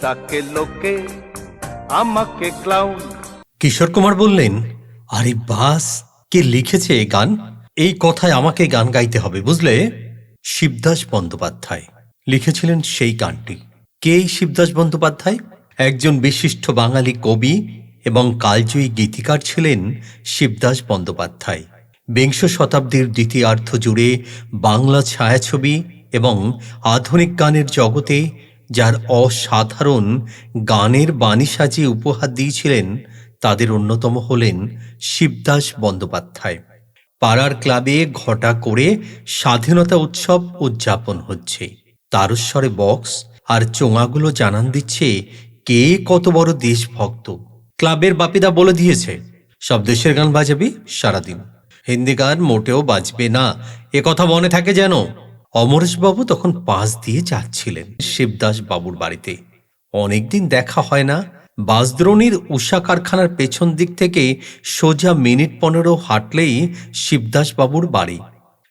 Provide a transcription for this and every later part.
তাকে লোকে আমাকে ক্লাউন কিশোর কুমার বললেন, আরে বাস, কে লিখেছে এই গান? এই কথায় আমাকে গান গাইতে হবে, বুঝলে? শিবদাস বন্দ্যোপাধ্যায় লিখেছিলেন সেই গানটি। কে শিবদাস বন্দ্যোপাধ্যায়? একজন বিশিষ্ট বাঙালি কবি এবং কালজয়ী গীতিকার ছিলেন শিবদাস বন্দ্যোপাধ্যায়। বিংশ শতাব্দীর দ্বিতীয়ার্ধ জুড়ে বাংলা ছায়াছবি এবং আধুনিক গানের জগতে যার অসাধারণ গানের বাণী সাজিয়ে উপহার দিয়েছিলেন তাদের অন্যতম হলেন শিবদাস বন্দ্যোপাধ্যায়। পাড়ার ক্লাবে ঘটা করে স্বাধীনতা উৎসব উদযাপন হচ্ছে। তারস্বরে বক্স আর চোঙাগুলো জানান দিচ্ছে কে কত বড় দেশভক্ত। ক্লাবের বাপিদা বলে দিয়েছে, সব দেশের গান বাজাবি সারাদিন। হিন্দি গান মোটেও বাজবে না। এ কথা মনে থাকে যেন? অমরেশবাবু তখন পাশ দিয়ে যাচ্ছিলেন শিবদাস বাবুর বাড়িতে। অনেকদিন দেখা হয় না, বাসদ্রোণীর উষা কারখানার পেছন দিক থেকে সোজা মিনিট পনেরো হাঁটলেই শিবদাস বাবুর বাড়ি।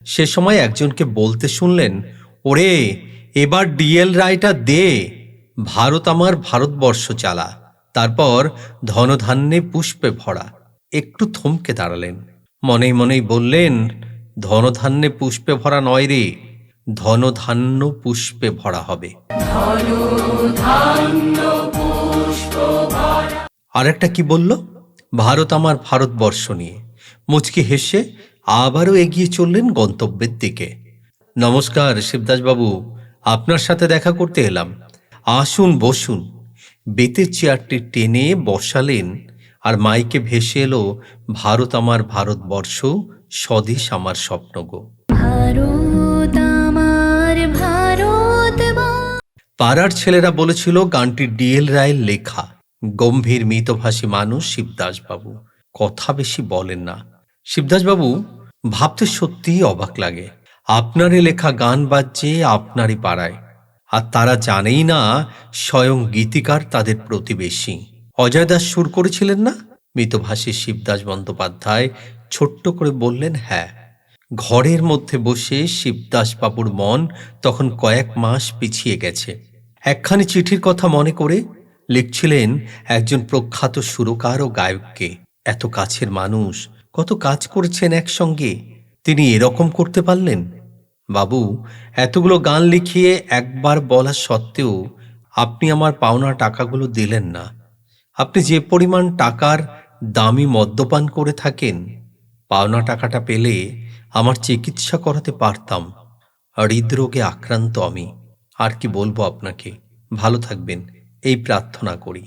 সে সময় একজনকে বলতে শুনলেন, ওরে, এবার ডিএল রায়টা দে, ভারত আমার ভারতবর্ষ চালা। তারপর ধনধান্যে পুষ্পে ভরা। একটু থমকে দাঁড়ালেন। মনেই মনেই বললেন, ধনধান্যে পুষ্পে ভরা নয় রে ধনধান্য পুষ্পে ভরা হবে। আরেকটা কি বলল? ভারত আমার ভারতবর্ষ নিয়ে। মুচকি হেসে আবারও এগিয়ে চললেন গন্তব্যের দিকে। নমস্কার শিবদাসবাবু, আপনার সাথে দেখা করতে এলাম। আসুন, বসুন। বেতের চেয়ারটি টেনে বসালেন আর মাইকে ভেসে এলো, ভারত আমার ভারতবর্ষ, স্বদেশ আমার স্বপ্ন গো ভারত পাড়ার ছেলেরা বলেছিল গানটি ডিএল রায়ের লেখা। গম্ভীর মিতভাষী মানুষ শিবদাসবাবু। কথা বেশি বলেন না। শিবদাসবাবু, ভাবতে সত্যিই অবাক লাগে। আপনারই লেখা গান বাজছে আপনারই পাড়ায়। আর তারা জানেই না, স্বয়ং গীতিকার তাদের প্রতিবেশী। অজয় দাস সুর করেছিলেন না? মৃতভাষী শিবদাস বন্দ্যোপাধ্যায় ছোট্ট করে বললেন হ্যাঁ। ঘরের মধ্যে বসে শিবদাসবাবুর মন তখন কয়েক মাস পিছিয়ে গেছে। একখানি চিঠির কথা মনে করে লিখছিলেন একজন প্রখ্যাত সুরকার ও গায়ককে। এত কাছের মানুষ, কত কাজ করেছেন একসঙ্গে। তিনি এরকম করতে পারলেন? বাবু, এতগুলো গান লিখিয়ে একবার বলা সত্ত্বেও আপনি আমার পাওনা টাকাগুলো দিলেন না। আপনি যে পরিমাণ টাকার দামি মদ্যপান করে থাকেন, পাওনা টাকাটা পেলে আমার চিকিৎসা করাতে পারতাম। হৃদরোগে আক্রান্ত আমি। আর কি বলব আপনাকে? ভালো থাকবেন। এই প্রার্থনা করি।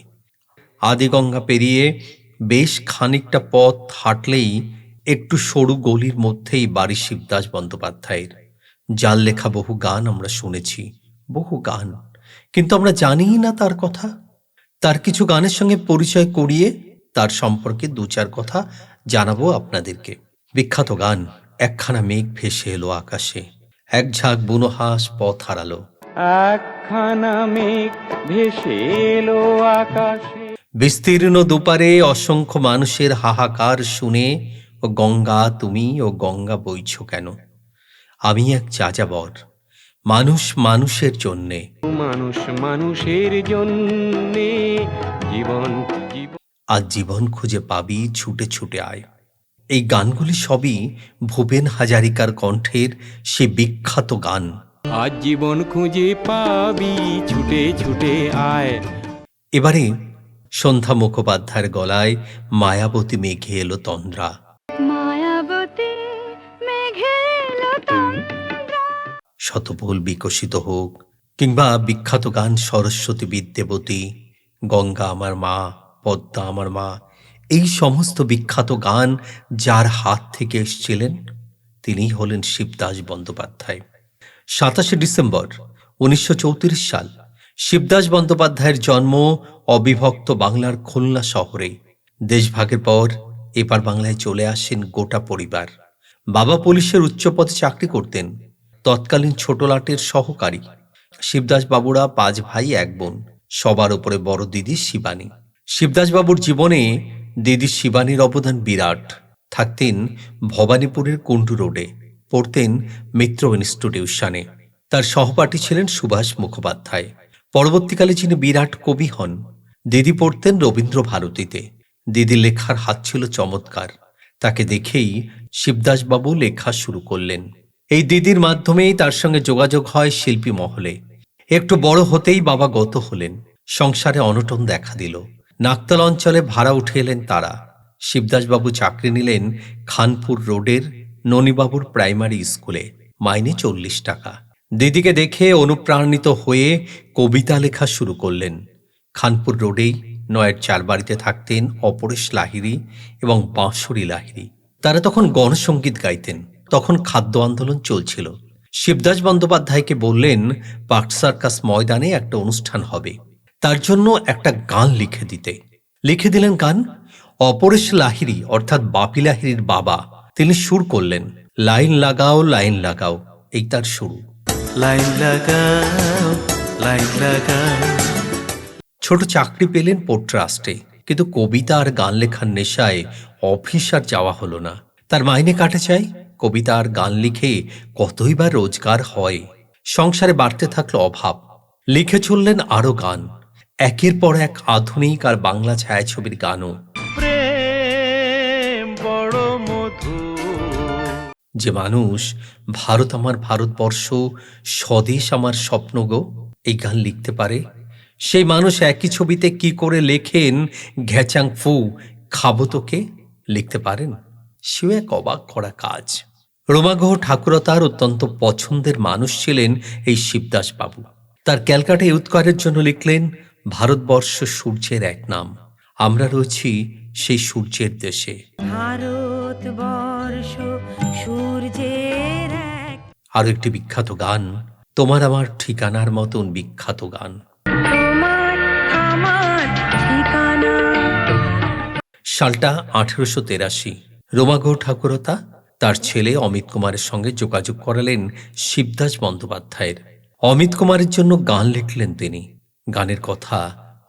আদিগঙ্গা পেরিয়ে বেশ খানিকটা পথ হাঁটলেই একটু সরু গলির মধ্যেই বাড়ি শিবদাস বন্দ্যোপাধ্যায়ের। যার লেখা বহু গান আমরা শুনেছি, বহু গান। কিন্তু আমরা জানিই না তার কথা। তার কিছু গানের সঙ্গে পরিচয় করিয়ে তার সম্পর্কে দু চার কথা জানাব আপনাদেরকে। বিখ্যাত গান, একখানা মেঘ ভেসে এলো আকাশে। এক ঝাঁক বুনো হাঁস পথ হারালো। একখানা মেঘ ভেসে এলো আকাশে। বিস্তীর্ণ দুপারে অসংখ্য মানুষের হাহাকার শুনে ও গঙ্গা তুমি ও গঙ্গা বইছ কেন? আমি এক যাযাবর মানুষ মানুষের জন্যে। মানুষ মানুষের জন্যে জীবন জীবন আজ জীবন খুঁজে পাবি ছুটে ছুটে আয়। এই গানগুলি সবই ভূপেন হাজারিকার কণ্ঠের সে বিখ্যাত গান। আজ জীবন খুঁজে পাবি ছুটে ছুটে আয়। এবারে সন্ধ্যা মুখোপাধ্যায়ের গলায় মায়াবতী মেঘে এলো তন্দ্রা। মায়াবতী মেঘে বিকশিত হোক কিংবা বিখ্যাত গান সরস্বতী বিদ্যাবতী গঙ্গা আমার মা পদ্মা আমার মা এই সমস্ত বিখ্যাত গান যার হাত থেকে এসছিলেন তিনি হলেন শিবদাস বন্দ্যোপাধ্যায়। সাতাশে ডিসেম্বর উনিশশো চৌত্রিশ সাল, শিবদাস বন্দ্যোপাধ্যায়ের জন্ম অবিভক্ত বাংলার খুলনা শহরে। দেশভাগের পর এপার বাংলায় চলে আসেন গোটা পরিবার। বাবা পুলিশের উচ্চপদে চাকরি করতেন, তৎকালীন ছোটলাটের সহকারী। শিবদাস বাবুরা পাঁচ ভাই, এক বোন, সবার উপরে বড় দিদি শিবানী। শিবদাস বাবুর জীবনে দিদি শিবানীর অবদান বিরাট। থাকতেন ভবানীপুরের কুণ্ডু রোডে। পড়তেন মিত্র ইনস্টিটিউশনে তার সহপাঠী ছিলেন সুভাষ মুখোপাধ্যায়। পরবর্তীকালে যিনি বিরাট কবি হন, দিদি পড়তেন রবীন্দ্র ভারতীতে। দিদির লেখার হাত ছিল চমৎকার। তাকে দেখেই শিবদাসবাবু লেখা শুরু করলেন। এই দিদির মাধ্যমেই তার সঙ্গে যোগাযোগ হয় শিল্পী মহলে। একটু বড় হতেই বাবা গত হলেন, সংসারে অনটন দেখা দিল। নাকতল অঞ্চলে ভাড়া উঠে এলেন তারা। শিবদাসবাবু চাকরি নিলেন খানপুর রোডের ননীবাবুর প্রাইমারি স্কুলে, মাইনে চল্লিশ টাকা। দিদিকে দেখে অনুপ্রাণিত হয়ে কবিতা লেখা শুরু করলেন। খানপুর রোডেই নয়ের চার বাড়িতে থাকতেন অপরেশ লাহিড়ী এবং বাঁশরী লাহিড়ী। তারা তখন গণসঙ্গীত গাইতেন। তখন খাদ্য আন্দোলন চলছিল। শিবদাস বন্দ্যোপাধ্যায়কে বললেন পার্ক সার্কাস ময়দানে একটা অনুষ্ঠান হবে। তার জন্য একটা গান লিখে দিতে। লিখে দিলেন গান, অপরেশ লাহিড়ী, অর্থাৎ বাপি লাহিড়ীর বাবা। তিনি সুর করলেন লাইন লাগাও লাইন লাগাও এই তার শুরু। লাইন লাগাও লাইন লাগাও। ছোট চাকরি পেলেন পোর্ট ট্রাস্টে কিন্তু কবিতা আর গান লেখার নেশায় অফিস আর যাওয়া হলো না। তার মাইনে কাটে চাই কবিতা আর গান লিখে কতই বা রোজগার হয়। সংসারে বাড়তে থাকল অভাব। লিখে চললেন আরও গান। একের পর এক আধুনিক আর বাংলা ছায়াছবির গানও। যে মানুষ, ভারত আমার ভারতবর্ষ, স্বদেশ আমার স্বপ্ন গো। এই গান লিখতে পারে। সেই মানুষ একই ছবিতে কি করে লেখেন, ঘ্যাচাং ফু, খাব তোকে? লিখতে পারেন। সেও এক অবাক করা কাজ। রোমাগহ ঠাকুরতার অত্যন্ত পছন্দের মানুষ ছিলেন এই শিবদাস বাবু। তার ক্যালকাটা উৎকারের জন্য লিখলেন, ভারতবর্ষ সূর্যের এক নাম। আমরা রয়েছি সেই সূর্যের দেশে। ভারতবর্ষ আরও একটি বিখ্যাত গান, তোমার আমার ঠিকানার মতন বিখ্যাত গান। সালটা আঠেরোশো তেরাশি। রোমাগৌ ঠাকুরতা তার ছেলে অমিত কুমারের সঙ্গে যোগাযোগ করালেন শিবদাস বন্দ্যোপাধ্যায়ের। অমিত কুমারের জন্য গান লিখলেন তিনি। গানের কথা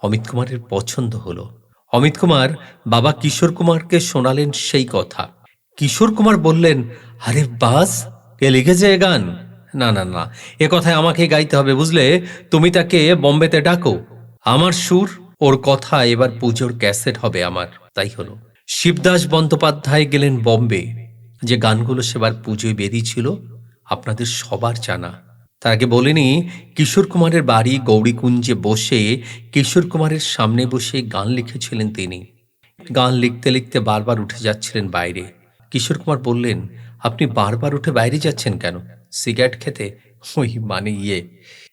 অমিত কুমারের পছন্দ হলো। অমিত কুমার বাবা কিশোর কুমারকে শোনালেন সেই কথা। কিশোর কুমার বললেন, আরে বাস কে লিখেছে এ গান? না না না। এ কথায় আমাকে গাইতে হবে, বুঝলে? তুমি তাকে বম্বেতে ডাকো। আমার সুর, ওর কথা এবার পুজোর ক্যাসেট হবে আমার। তাই হলো। শিবদাস বন্দ্যোপাধ্যায় গেলেন বম্বে। যে গানগুলো সেবার পুজোয় বেরিয়েছিল আপনাদের সবার জানা। তার আগে বলেনি কিশোর কুমারের বাড়ি গৌরীকুঞ্জে বসে কিশোর কুমারের সামনে বসে গান লিখেছিলেন তিনি। গান লিখতে লিখতে বারবার উঠে যাচ্ছিলেন বাইরে। কিশোর কুমার বললেন আপনি বারবার উঠে বাইরে যাচ্ছেন কেন? সিগারেট খেতে? ওই মানে ইয়ে।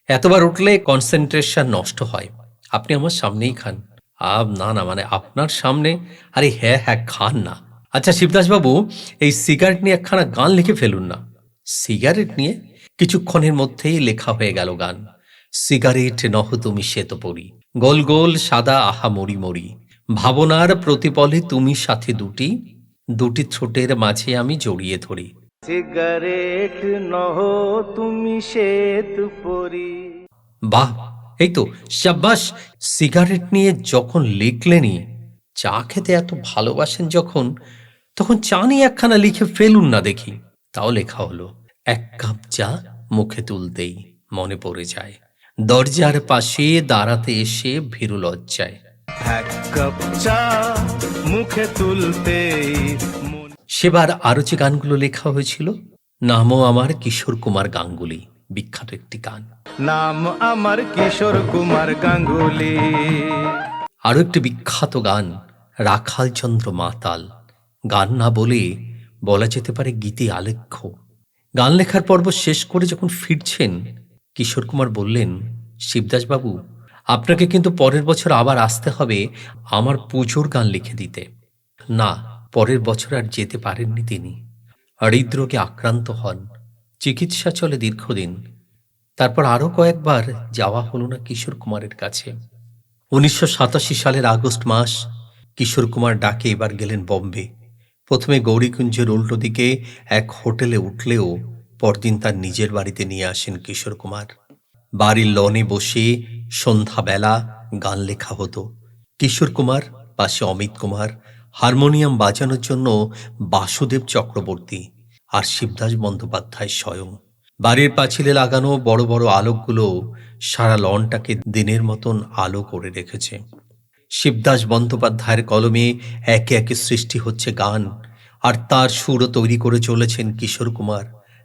এতবার উঠলে কনসেন্ট্রেশন নষ্ট হয়। আপনি আমার সামনেই খান। আব, না না মানে আপনার সামনে? আরে হ্যাঁ হ্যাঁ খান না। আচ্ছা শিবদাসবাবু, এই সিগারেট নিয়ে একখানা গান লিখে ফেলুন না। সিগারেট নিয়ে কিছুক্ষণের মধ্যেই লেখা হয়ে গেল গান। সিগারেট নহ তুমি শ্বেত পরি। গোল গোল সাদা আহা মরি মরি। ভাবনার প্রতিপলে তুমি সাথে দুটি। দুটি ছোটের মাঝে আমি জড়িয়ে ধরি। সিগারেট নহ তুমি শ্বেত পরি। বাহ এই তো শাব্বাস সিগারেট নিয়ে যখন লিখলেনই চা খেতে এত ভালোবাসেন যখন তখন চা নিয়ে একখানা লিখে ফেলুন না দেখি। তাও লেখা হলো এক কাপ চা মুখে তুলতেই মনে পড়ে যায়। দরজার পাশে দাঁড়াতে এসে ভীরু লজ্জায়। এক কাপ চা মুখে তুলতে সেবার আরও যে গানগুলো লেখা হয়েছিল নামও আমার কিশোর কুমার গাঙ্গুলি বিখ্যাত একটি গান। নাম আমার কিশোর কুমার গাঙ্গুলি। আরও একটি বিখ্যাত গান রাখালচন্দ্র মাতাল গান না বলে বলা যেতে পারে গীতি আলেখ্য। গান লেখার পর্ব শেষ করে যখন ফিরছেন কিশোর কুমার বললেন শিবদাসবাবু আপনাকে কিন্তু পরের বছর আবার আসতে হবে আমার পুজোর গান লিখে দিতে। না, পরের বছর আর যেতে পারেননি তিনি। হৃদরোগে আক্রান্ত হন। চিকিৎসা চলে দীর্ঘদিন। তারপর আরও কয়েকবার যাওয়া হলো না কিশোর কুমারের কাছে। উনিশশো সাতাশি সালের আগস্ট মাস, কিশোর কুমার ডাকে এবার গেলেন বম্বে। প্রথমে গৌরীকুঞ্জের উল্টো দিকে এক হোটেলে উঠলেও পরদিন তার নিজের বাড়িতে নিয়ে আসেন কিশোর কুমার। বাড়ির লনে বসে সন্ধ্যাবেলা গান লেখা হতো। কিশোর কুমার, পাশে অমিত কুমার, হারমোনিয়াম বাজানোর জন্য বাসুদেব চক্রবর্তী আর শিবদাস বন্দ্যোপাধ্যায় স্বয়ং। বাড়ির পাঁচিলে লাগানো বড় বড় আলোকগুলো সারা লনটাকে দিনের মতন আলো করে রেখেছে। শিবদাস বন্দ্যোপাধ্যায়ের কলমে একে একে সৃষ্টি হচ্ছে গান আর তার সুরও তৈরি করে চলেছেন কিশোর কুমার।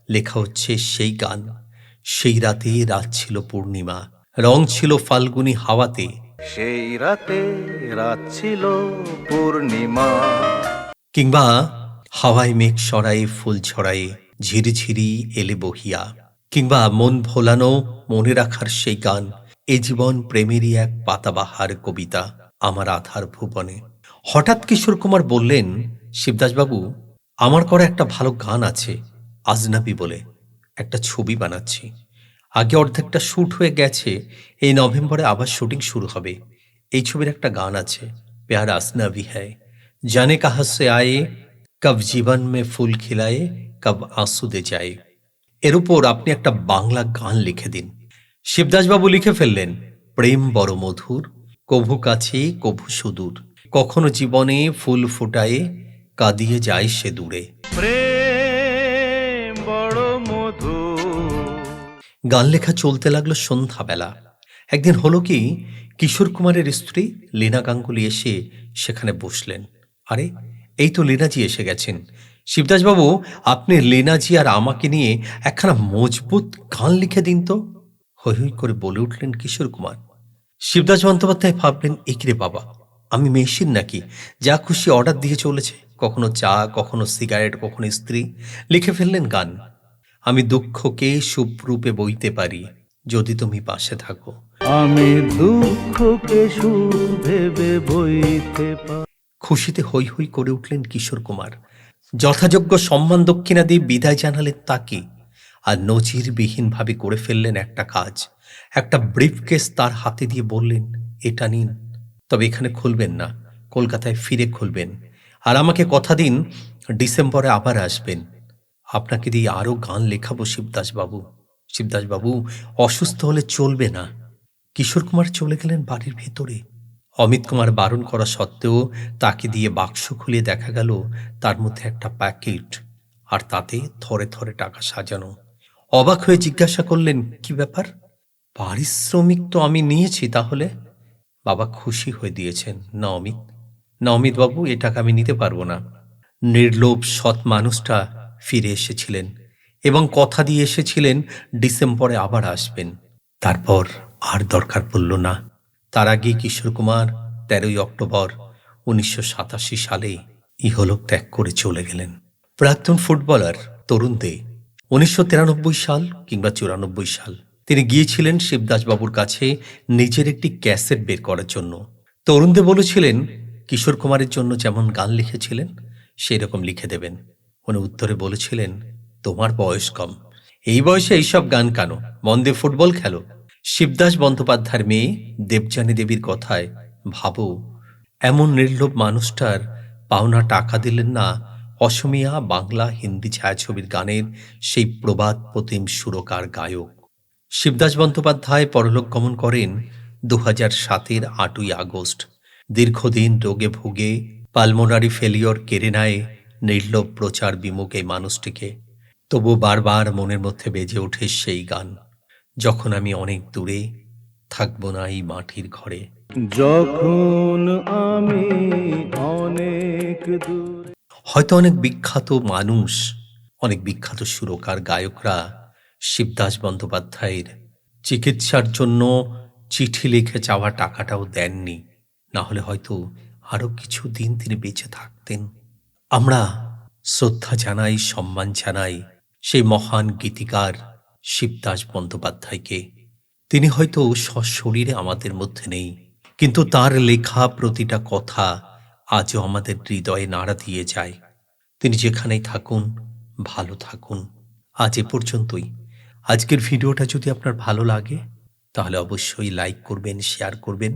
লেখা হচ্ছে সেই গান। সেই রাতে রাত ছিল পূর্ণিমা রং ছিল ফাল্গুনি হাওয়াতে। সেই রাতে রাত ছিল পূর্ণিমা। কিংবা হাওয়ায় মেঘ সরায়ে ফুল ছড়ায়ে ঝিরিঝিরি এলে বহিয়া। কিংবা মন ভোলানো মনে রাখার সেই গান এ জীবন প্রেমেরই এক পাতাবাহার কবিতা আমার আধার ভুবনে। হঠাৎ কিশোর কুমার বললেন শিবদাসবাবু আমার করা একটা ভালো গান আছে আজনাবি বলে। একটা ছবি বানাচ্ছি। আগে অর্ধেকটা শ্যুট হয়ে গেছে, এই নভেম্বরে আবার শুটিং শুরু হবে। এই ছবির একটা গান আছে, প্যার আসনাবি হ্যায় জানে কাহা সে আয়ে, কব জীবন মে ফুল খিলায়ে, কব আঁসু দে যায়। এর উপর আপনি একটা বাংলা গান লিখে দিন। শিবদাসবাবু লিখে ফেললেন, প্রেম বড় মধুর, কভু কাছে কভু সুদূর, কখনো জীবনে ফুল ফোটায়ে, কাঁদিয়ে যায় সে দূরে। প্রেম গান লেখা চলতে লাগল সন্ধ্যাবেলা। একদিন হলো কি, কিশোর কুমারের স্ত্রী লীনা গাঙ্গুলি এসে সেখানে বসলেন। আরে, এই তো লীনাজি এসে গেছেন। শিবদাসবাবু, আপনি লীনাজি আর আমাকে নিয়ে একখানা মজবুত গান লিখে দিন তো। হৈ হৈ করে বলে উঠলেন কিশোর কুমার। শিবদাস বন্দ্যোপাধ্যায় ভাবলেন একিরে বাবা, আমি মেশিন নাকি? যা খুশি অর্ডার দিয়ে চলেছে। কখনো চা, কখনো সিগারেট, কখনো স্ত্রী। লিখে ফেললেন গান। আমি দুঃখকে সুপ্রূপে বইতে পারি যদি তুমি পাশে থাকো। আমি দুঃখকে সুর ভেবে বইতে পারি খুশিতে হৈ হৈ করে উঠলেন কিশোর কুমার। যথাযোগ্য সম্মান দক্ষিণা দিয়ে বিদায় জানালেন তাকে আর নজিরবিহীনভাবে করে ফেললেন একটা কাজ। একটা ব্রিফকেস তার হাতে দিয়ে বললেন এটা নিন। তবে এখানে খুলবেন না কলকাতায় ফিরে খুলবেন। আর আমাকে কথা দিন ডিসেম্বরে আবার আসবেন। আপনাকে দিয়ে আরও গান লেখাবো শিবদাসবাবু। শিবদাসবাবু, অসুস্থ হলে চলবে না। কিশোর কুমার চলে গেলেন বাড়ির ভেতরে। অমিত কুমার বারণ করা সত্ত্বেও তাকে দিয়ে বাক্স খুলে দেখা গেল তার মধ্যে একটা প্যাকেট আর তাতে থরে থরে টাকা সাজানো। অবাক হয়ে জিজ্ঞাসা করলেন, কি ব্যাপার? পারিশ্রমিক তো আমি নিয়েছি তাহলে? বাবা খুশি হয়ে দিয়েছেন, না অমিত, না অমিতবাবু, এ টাকা আমি নিতে পারব না। নির্লোভ, সৎ মানুষটা ফিরে এসেছিলেন এবং কথা দিয়ে এসেছিলেন, ডিসেম্বরে আবার আসবেন। তারপর আর দরকার পড়ল না। তার আগে কিশোর কুমার, তেরোই অক্টোবর উনিশশো সাতাশি সালে ইহলোক ত্যাগ করে চলে গেলেন। প্রাক্তন ফুটবলার তরুণ দে উনিশশো তিরানব্বই সাল কিংবা চুরানব্বই সাল তিনি গিয়েছিলেন শিবদাসবাবুর কাছে নিজের একটি ক্যাসেট বের করার জন্য। তরুণ দে বলেছিলেন, কিশোর কুমারের জন্য যেমন গান লিখেছিলেন সেই রকম লিখে দেবেন। উনি উত্তরে বলেছিলেন, তোমার বয়স কম। এই বয়সে এইসব গান কেন? মন দিয়ে ফুটবল খেলো। শিবদাস বন্দ্যোপাধ্যায়ের মেয়ে দেবযানী দেবীর কথায়, ভাবো, এমন নির্লোভ মানুষটার পাওনা টাকা দিলেন না অসমিয়া, বাংলা, হিন্দি ছায়াছবির গানের সেই প্রবাদ প্রতিম সুরকার গায়ক। শিবদাস বন্দ্যোপাধ্যায় পরলোক গমন করেন দু হাজার সাতের আটই আগস্ট। দীর্ঘদিন রোগে ভুগে, পালমোনারি ফেলিওর কেড়ে নেয় নির্লোভ প্রচার বিমুখ এই মানুষটিকে তবু বারবার মনের মধ্যে বেজে ওঠে সেই গান যখন আমি অনেক দূরে থাকব না এই মাটির ঘরে। যখন আমি অনেক দূর হয়তো অনেক বিখ্যাত মানুষ অনেক বিখ্যাত সুরকার গায়করা শিবদাস বন্দ্যোপাধ্যায়ের চিকিৎসার জন্য চিঠি লিখে চাওয়া টাকাটাও দেননি না হলে হয়তো আরও কিছু দিন তিনি বেঁচে থাকতেন। আমরা শ্রদ্ধা জানাই, সম্মান জানাই সেই মহান গীতিকার শিবদাস বন্দ্যোপাধ্যায়কে। তিনি হয়তো সশরীরে আমাদের মধ্যে নেই, কিন্তু তার লেখা প্রতিটা কথা আজও আমাদের হৃদয়ে নাড়া দিয়ে যায়। তিনি যেখানেই থাকুন, ভালো থাকুন। আজ এ পর্যন্তই। আজকের ভিডিওটা যদি আপনার ভালো লাগে, তাহলে অবশ্যই লাইক করবেন, শেয়ার করবেন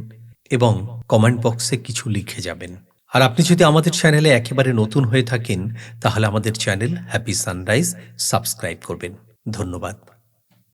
এবং কমেন্ট বক্সে কিছু লিখে যাবেন। আর আপনি যদি আমাদের চ্যানেলে একেবারে নতুন হয়ে থাকেন, তাহলে আমাদের চ্যানেল হ্যাপি সানরাইজ সাবস্ক্রাইব করবেন। ধন্যবাদ।